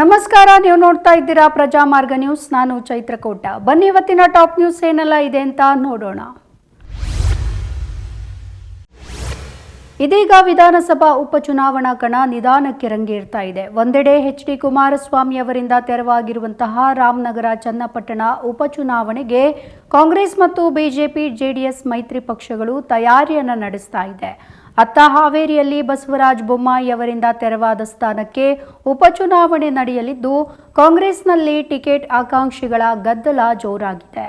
ನಮಸ್ಕಾರ, ನೀವು ನೋಡ್ತಾ ಇದ್ದೀರಾ ಪ್ರಜಾಮಾರ್ಗ ನ್ಯೂಸ್. ನಾನು ಚೈತ್ರಕೋಟ. ಬನ್ನಿ, ಇವತ್ತಿನ ಟಾಪ್ ನ್ಯೂಸ್ ಏನೆಲ್ಲ ಇದೆ ಅಂತ ನೋಡೋಣ. ಇದೀಗ ವಿಧಾನಸಭಾ ಉಪಚುನಾವಣಾ ಕಣ ನಿಧಾನಕ್ಕೆ ರಂಗೇರ್ತಾ ಇದೆ. ಒಂದೆಡೆ ಎಚ್ ಡಿ ಕುಮಾರಸ್ವಾಮಿ ಅವರಿಂದ ತೆರವಾಗಿರುವಂತಹ ರಾಮನಗರ ಚನ್ನಪಟ್ಟಣ ಉಪಚುನಾವಣೆಗೆ ಕಾಂಗ್ರೆಸ್ ಮತ್ತು ಬಿಜೆಪಿ ಜೆಡಿಎಸ್ ಮೈತ್ರಿ ಪಕ್ಷಗಳು ತಯಾರಿಯನ್ನು ನಡೆಸ್ತಾ ಇದೆ. ಅತ್ತ ಹಾವೇರಿಯಲ್ಲಿ ಬಸವರಾಜ ಬೊಮ್ಮಾಯಿ ಅವರಿಂದ ತೆರವಾದ ಸ್ಥಾನಕ್ಕೆ ಉಪಚುನಾವಣೆ ನಡೆಯಲಿದ್ದು, ಕಾಂಗ್ರೆಸ್ನಲ್ಲಿ ಟಿಕೆಟ್ ಆಕಾಂಕ್ಷಿಗಳ ಗದ್ದಲ ಜೋರಾಗಿದೆ.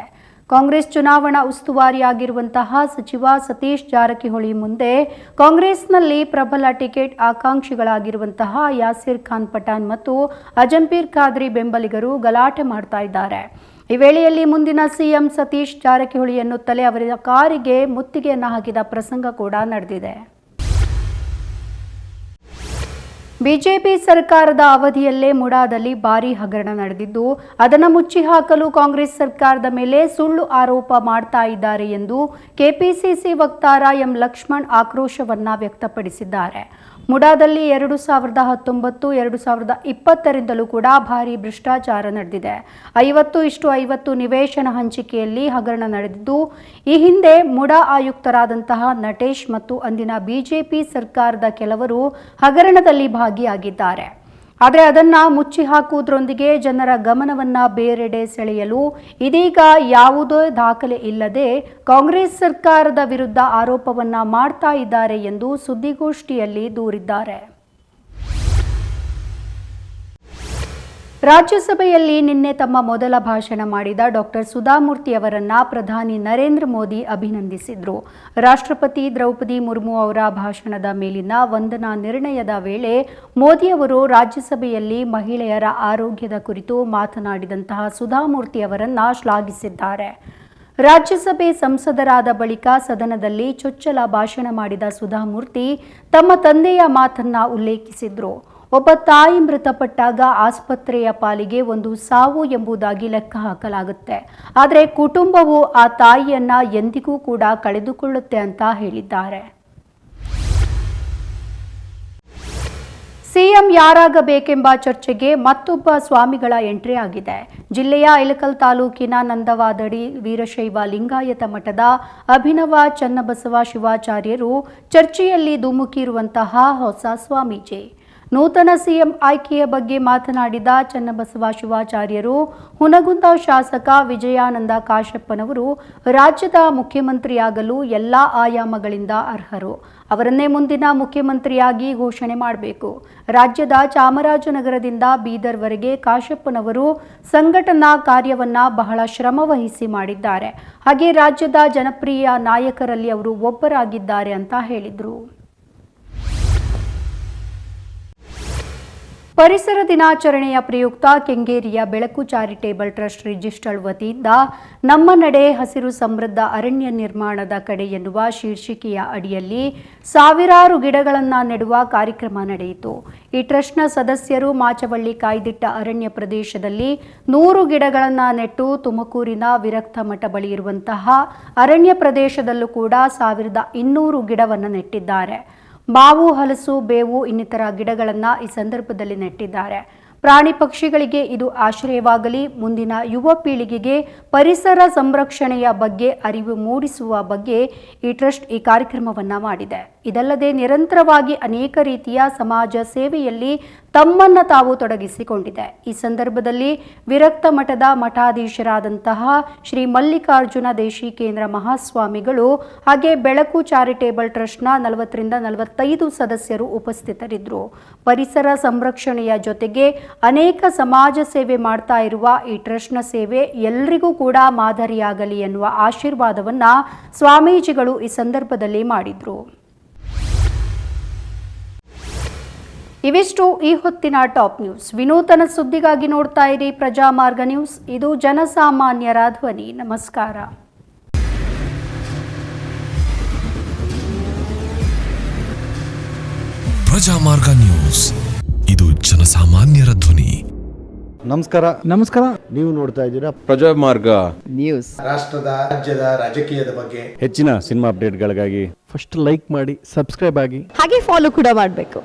ಕಾಂಗ್ರೆಸ್ ಚುನಾವಣಾ ಉಸ್ತುವಾರಿಯಾಗಿರುವಂತಹ ಸಚಿವ ಸತೀಶ್ ಜಾರಕಿಹೊಳಿ ಮುಂದೆ ಕಾಂಗ್ರೆಸ್ನಲ್ಲಿ ಪ್ರಬಲ ಟಿಕೆಟ್ ಆಕಾಂಕ್ಷಿಗಳಾಗಿರುವಂತಹ ಯಾಸಿರ್ ಖಾನ್ ಪಠಾನ್ ಮತ್ತು ಅಜಂಪೀರ್ ಖಾದ್ರಿ ಬೆಂಬಲಿಗರು ಗಲಾಟೆ ಮಾಡ್ತಾ ಇದ್ದಾರೆ. ಈ ವೇಳೆಯಲ್ಲಿ ಮುಂದಿನ ಸಿಎಂ ಸತೀಶ್ ಜಾರಕಿಹೊಳಿ ಎನ್ನುತ್ತಲೇ ಅವರ ಕಾರಿಗೆ ಮುತ್ತಿಗೆಯನ್ನು ಹಾಕಿದ ಪ್ರಸಂಗ ಕೂಡ ನಡೆದಿದೆ. ಬಿಜೆಪಿ ಸರ್ಕಾರದ ಅವಧಿಯಲ್ಲೇ ಮುಡಾದಲ್ಲಿ ಭಾರೀ ಹಗರಣ ನಡೆದಿದ್ದು, ಅದನ್ನು ಮುಚ್ಚಿ ಹಾಕಲು ಕಾಂಗ್ರೆಸ್ ಸರ್ಕಾರದ ಮೇಲೆ ಸುಳ್ಳು ಆರೋಪ ಮಾಡ್ತಾ ಇದ್ದಾರೆ ಎಂದು ಕೆಪಿಸಿಸಿ ವಕ್ತಾರ ಎಂ ಲಕ್ಷ್ಮಣ್ ಆಕ್ರೋಶವನ್ನ ವ್ಯಕ್ತಪಡಿಸಿದ್ದಾರೆ. ಮುಡಾದಲ್ಲಿ ಎರಡು ಸಾವಿರದ ಹತ್ತೊಂಬತ್ತು, ಎರಡು ಸಾವಿರದ ಇಪ್ಪತ್ತರಿಂದಲೂ ಕೂಡ ಭಾರಿ ಭ್ರಷ್ಟಾಚಾರ ನಡೆದಿದೆ. ಐವತ್ತು ಇಷ್ಟು ಐವತ್ತು ನಿವೇಶನ ಹಂಚಿಕೆಯಲ್ಲಿ ಹಗರಣ ನಡೆದಿದ್ದು, ಈ ಹಿಂದೆ ಮುಡಾ ಆಯುಕ್ತರಾದಂತಹ ನಟೇಶ್ ಮತ್ತು ಅಂದಿನ ಬಿಜೆಪಿ ಸರ್ಕಾರದ ಕೆಲವರು ಹಗರಣದಲ್ಲಿ ಭಾಗಿಯಾಗಿದ್ದಾರೆ. ಆದರೆ ಅದನ್ನ ಮುಚ್ಚಿ ಹಾಕುವುದರೊಂದಿಗೆ ಜನರ ಗಮನವನ್ನ ಬೇರೆಡೆ ಸೆಳೆಯಲು ಇದೀಗ ಯಾವುದೇ ದಾಖಲೆ ಇಲ್ಲದೆ ಕಾಂಗ್ರೆಸ್ ಸರ್ಕಾರದ ವಿರುದ್ಧ ಆರೋಪವನ್ನ ಮಾಡ್ತಾ ಇದ್ದಾರೆ ಎಂದು ಸುದ್ದಿಗೋಷ್ಠಿಯಲ್ಲಿ ದೂರಿದ್ದಾರೆ. ರಾಜ್ಯಸಭೆಯಲ್ಲಿ ನಿನ್ನೆ ತಮ್ಮ ಮೊದಲ ಭಾಷಣ ಮಾಡಿದ ಡಾಕ್ಟರ್ ಸುಧಾಮೂರ್ತಿ ಅವರನ್ನ ಪ್ರಧಾನಿ ನರೇಂದ್ರ ಮೋದಿ ಅಭಿನಂದಿಸಿದ್ರು. ರಾಷ್ಟ್ರಪತಿ ದ್ರೌಪದಿ ಮುರ್ಮು ಅವರ ಭಾಷಣದ ಮೇಲಿನ ವಂದನಾ ನಿರ್ಣಯದ ವೇಳೆ ಮೋದಿ ಅವರು ರಾಜ್ಯಸಭೆಯಲ್ಲಿ ಮಹಿಳೆಯರ ಆರೋಗ್ಯದ ಕುರಿತು ಮಾತನಾಡಿದಂತಹ ಸುಧಾಮೂರ್ತಿ ಅವರನ್ನ ಶ್ಲಾಘಿಸಿದ್ದಾರೆ. ರಾಜ್ಯಸಭೆ ಸಂಸದರಾದ ಬಳಿಕ ಸದನದಲ್ಲಿ ಚೊಚ್ಚಲ ಭಾಷಣ ಮಾಡಿದ ಸುಧಾಮೂರ್ತಿ ತಮ್ಮ ತಂದೆಯ ಮಾತನ್ನ ಉಲ್ಲೇಖಿಸಿದ್ರು. ಒಬ್ಬ ತಾಯಿ ಮೃತಪಟ್ಟಾಗ ಆಸ್ಪತ್ರೆಯ ಪಾಲಿಗೆ ಒಂದು ಸಾವು ಎಂಬುದಾಗಿ ಲೆಕ್ಕ ಹಾಕಲಾಗುತ್ತೆ. ಆದರೆ ಕುಟುಂಬವು ಆ ತಾಯಿಯನ್ನ ಎಂದಿಗೂ ಕೂಡ ಕಳೆದುಕೊಳ್ಳುತ್ತೆ ಅಂತ ಹೇಳಿದ್ದಾರೆ. ಸಿಎಂ ಯಾರಾಗಬೇಕೆಂಬ ಚರ್ಚೆಗೆ ಮತ್ತೊಬ್ಬ ಸ್ವಾಮಿಗಳ ಎಂಟ್ರಿ ಆಗಿದೆ. ಜಿಲ್ಲೆಯ ಇಳಕಲ್ ತಾಲೂಕಿನ ನಂದವಾದಡಿ ವೀರಶೈವ ಲಿಂಗಾಯತ ಮಠದ ಅಭಿನವ ಚನ್ನಬಸವ ಶಿವಾಚಾರ್ಯರು ಚರ್ಚೆಯಲ್ಲಿ ಧುಮುಕಿರುವಂತಹ ಹೊಸ ಸ್ವಾಮೀಜಿ. ನೂತನ ಸಿಎಂ ಆಯ್ಕೆಯ ಬಗ್ಗೆ ಮಾತನಾಡಿದ ಚನ್ನಬಸವ ಶಿವಾಚಾರ್ಯರು, ಹುನಗುಂದ ಶಾಸಕ ವಿಜಯಾನಂದ ಕಾಶಪ್ಪನವರು ರಾಜ್ಯದ ಮುಖ್ಯಮಂತ್ರಿಯಾಗಲು ಎಲ್ಲ ಆಯಾಮಗಳಿಂದ ಅರ್ಹರು. ಅವರನ್ನೇ ಮುಂದಿನ ಮುಖ್ಯಮಂತ್ರಿಯಾಗಿ ಘೋಷಣೆ ಮಾಡಬೇಕು. ರಾಜ್ಯದ ಚಾಮರಾಜನಗರದಿಂದ ಬೀದರ್ವರೆಗೆ ಕಾಶಪ್ಪನವರು ಸಂಘಟನಾ ಕಾರ್ಯವನ್ನ ಬಹಳ ಶ್ರಮವಹಿಸಿ ಮಾಡಿದ್ದಾರೆ. ಹಾಗೆ ರಾಜ್ಯದ ಜನಪ್ರಿಯ ನಾಯಕರಲ್ಲಿ ಅವರು ಒಬ್ಬರಾಗಿದ್ದಾರೆ ಅಂತ ಹೇಳಿದರು. ಪರಿಸರ ದಿನಾಚರಣೆಯ ಪ್ರಯುಕ್ತ ಕೆಂಗೇರಿಯ ಬೆಳಕು ಚಾರಿಟೇಬಲ್ ಟ್ರಸ್ಟ್ ರಿಜಿಸ್ಟರ್ಡ್ ವತಿಯಿಂದ ನಮ್ಮ ನಡೆ ಹಸಿರು ಸಮೃದ್ಧ ಅರಣ್ಯ ನಿರ್ಮಾಣದ ಕಡೆ ಎನ್ನುವ ಶೀರ್ಷಿಕೆಯ ಅಡಿಯಲ್ಲಿ ಸಾವಿರಾರು ಗಿಡಗಳನ್ನು ನೆಡುವ ಕಾರ್ಯಕ್ರಮ ನಡೆಯಿತು. ಈ ಟ್ರಸ್ಟ್ನ ಸದಸ್ಯರು ಮಾಚವಳ್ಳಿ ಕಾಯ್ದಿಟ್ಟ ಅರಣ್ಯ ಪ್ರದೇಶದಲ್ಲಿ ನೂರು ಗಿಡಗಳನ್ನು ನೆಟ್ಟು ತುಮಕೂರಿನ ವಿರಕ್ತ ಮಠ ಬಳಿ ಇರುವಂತಹ ಅರಣ್ಯ ಪ್ರದೇಶದಲ್ಲೂ ಕೂಡ ಸಾವಿರದ ಇನ್ನೂರು ಗಿಡವನ್ನು ನೆಟ್ಟಿದ್ದಾರೆ. ಮಾವು ಹಲಸು, ಬೇವು ಇನ್ನಿತರ ಗಿಡಗಳನ್ನು ಈ ಸಂದರ್ಭದಲ್ಲಿ ನೆಟ್ಟಿದ್ದಾರೆ. ಪ್ರಾಣಿ ಪಕ್ಷಿಗಳಿಗೆ ಇದು ಆಶ್ರಯವಾಗಲಿ, ಮುಂದಿನ ಯುವ ಪೀಳಿಗೆಗೆ ಪರಿಸರ ಸಂರಕ್ಷಣೆಯ ಬಗ್ಗೆ, ಅರಿವು ಮೂಡಿಸುವ ಬಗ್ಗೆ ಈ ಟ್ರಸ್ಟ್ ಈ ಕಾರ್ಯಕ್ರಮವನ್ನು ಮಾಡಿದೆ. ಇದಲ್ಲದೆ ನಿರಂತರವಾಗಿ ಅನೇಕ ರೀತಿಯ ಸಮಾಜ ಸೇವೆಯಲ್ಲಿ ತಮ್ಮನ್ನ ತಾವು ತೊಡಗಿಸಿಕೊಂಡಿದೆ. ಈ ಸಂದರ್ಭದಲ್ಲಿ ವಿರಕ್ತ ಮಠದ ಮಠಾಧೀಶರಾದಂತಹ ಶ್ರೀ ಮಲ್ಲಿಕಾರ್ಜುನ ದೇಶಿಕೇಂದ್ರ ಮಹಾಸ್ವಾಮಿಗಳು ಹಾಗೆ ಬೆಳಕು ಚಾರಿಟೇಬಲ್ ಟ್ರಸ್ಟ್ನ ನಲವತ್ತರಿಂದ ನಲವತ್ತೈದು ಸದಸ್ಯರು ಉಪಸ್ಥಿತರಿದ್ದರು. ಪರಿಸರ ಸಂರಕ್ಷಣೆಯ ಜೊತೆಗೆ ಅನೇಕ ಸಮಾಜ ಸೇವೆ ಮಾಡ್ತಾ ಇರುವ ಈ ಟ್ರಸ್ಟ್ನ ಸೇವೆ ಎಲ್ರಿಗೂ ಕೂಡ ಮಾದರಿಯಾಗಲಿ ಎನ್ನುವ ಆಶೀರ್ವಾದವನ್ನ ಸ್ವಾಮೀಜಿಗಳು ಈ ಸಂದರ್ಭದಲ್ಲಿ ಮಾಡಿದ್ರು. ಇವಿಷ್ಟು ಈ ಹೊತ್ತಿನ ಟಾಪ್ ನ್ಯೂಸ್. ವಿನೂತನ ಸುದ್ದಿಗಾಗಿ ನೋಡ್ತಾ ಇರಿ ಪ್ರಜಾಮಾರ್ಗ ನ್ಯೂಸ್. ಇದು ಜನಸಾಮಾನ್ಯರ ಧ್ವನಿ. ನಮಸ್ಕಾರ. ಪ್ರಜಾಮಾರ್ಗ ನ್ಯೂಸ್. ಇದು ಜನಸಾಮಾನ್ಯರ ಧ್ವನಿ. ನಮಸ್ಕಾರ. ನಮಸ್ಕಾರ. ನೀವು ನೋಡ್ತಾ ಇದ್ದೀರಾ ಪ್ರಜಾಮಾರ್ಗ ನ್ಯೂಸ್. ರಾಷ್ಟ್ರದ ರಾಜ್ಯದ ರಾಜಕೀಯದ ಬಗ್ಗೆ. ಹೆಚ್ಚಿನ ಸಿನಿಮಾ ಅಪ್ಡೇಟ್ಗಳಿಗಾಗಿ ಫಸ್ಟ್ ಲೈಕ್ ಮಾಡಿ ಸಬ್ಸ್ಕ್ರೈಬ್ ಆಗಿ. ಹಾಗೆ ಫಾಲೋ ಕೂಡ ಮಾಡಬೇಕು.